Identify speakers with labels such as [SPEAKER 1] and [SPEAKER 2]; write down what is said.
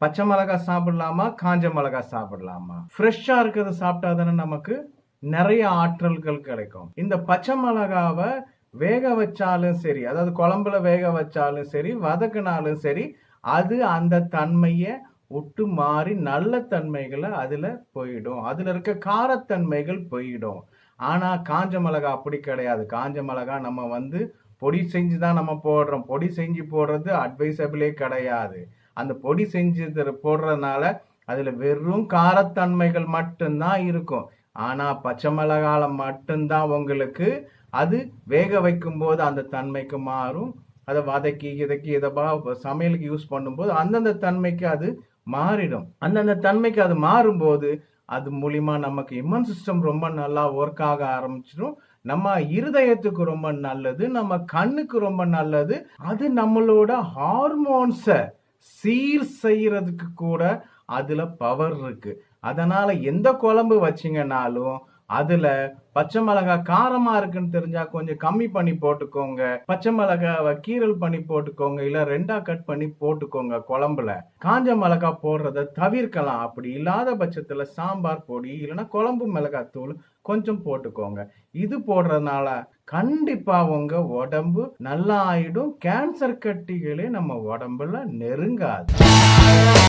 [SPEAKER 1] பச்சை மிளகாய் சாப்பிடலாமா காஞ்ச மிளகாய் சாப்பிடலாமா? ஃப்ரெஷ்ஷாக இருக்கிறத சாப்பிட்டா தானே நமக்கு நிறைய ஆற்றல்கள் கிடைக்கும். இந்த பச்சை மிளகாவை வேக வச்சாலும் சரி அதாவது குழம்புல வேக வச்சாலும் சரி வதக்குனாலும் சரி அது அந்த தன்மையை விட்டு மாறி நல்ல தன்மைகளை அதில் போயிடும். அதில் இருக்க காரத்தன்மைகள் போயிடும். ஆனால் காஞ்ச மிளகா அப்படி கிடையாது. காஞ்ச மிளகா நம்ம வந்து பொடி செஞ்சு தான் நம்ம போடுறோம். பொடி செஞ்சு போடுறது அட்வைசபிளே கிடையாது. அந்த பொடி செஞ்சு போடுறதுனால அதுல வெறும் காரத்தன்மைகள் மட்டும்தான் இருக்கும். ஆனா பச்சை மிளகால மட்டும்தான் உங்களுக்கு அது வேக வைக்கும் போது அந்த தன்மைக்கு மாறும். அதை வதக்கி இதக்கி இதப்பா சமையலுக்கு யூஸ் பண்ணும்போது அந்தந்த தன்மைக்கு அது மாறிடும். அந்தந்த தன்மைக்கு அது மாறும்போது அது மூலிமா நமக்கு இம்யூன் சிஸ்டம் ரொம்ப நல்லா ஒர்க் ஆக ஆரம்பிச்சிடும். நம்ம இருதயத்துக்கு ரொம்ப நல்லது நம்ம கண்ணுக்கு ரொம்ப நல்லது. அது நம்மளோட ஹார்மோன்ஸை சீர் செய்யறதுக்கு கூட அதுல பவர் இருக்கு. அதனால எந்த குழம்பு வச்சீங்கன்னாலும் அதுல பச்சை மிளகாய் காரமா இருக்குன்னு தெரிஞ்சா கொஞ்சம் கம்மி பண்ணி போட்டுக்கோங்க. பச்சை மிளகாவை கீரல் பண்ணி போட்டுக்கோங்க இல்ல ரெண்டா கட் பண்ணி போட்டுக்கோங்க குழம்புல. காஞ்ச மிளகாய் போடுறத தவிர்க்கலாம். அப்படி இல்லாத பட்சத்துல சாம்பார் பொடி இல்லைன்னா குழம்பு மிளகாய் தூள் கொஞ்சம் போட்டுக்கோங்க. இது போடுறதுனால கண்டிப்பா உங்க உடம்பு நல்லா ஆயிடும். கேன்சர் கட்டிகளே நம்ம உடம்புல நெருங்காது.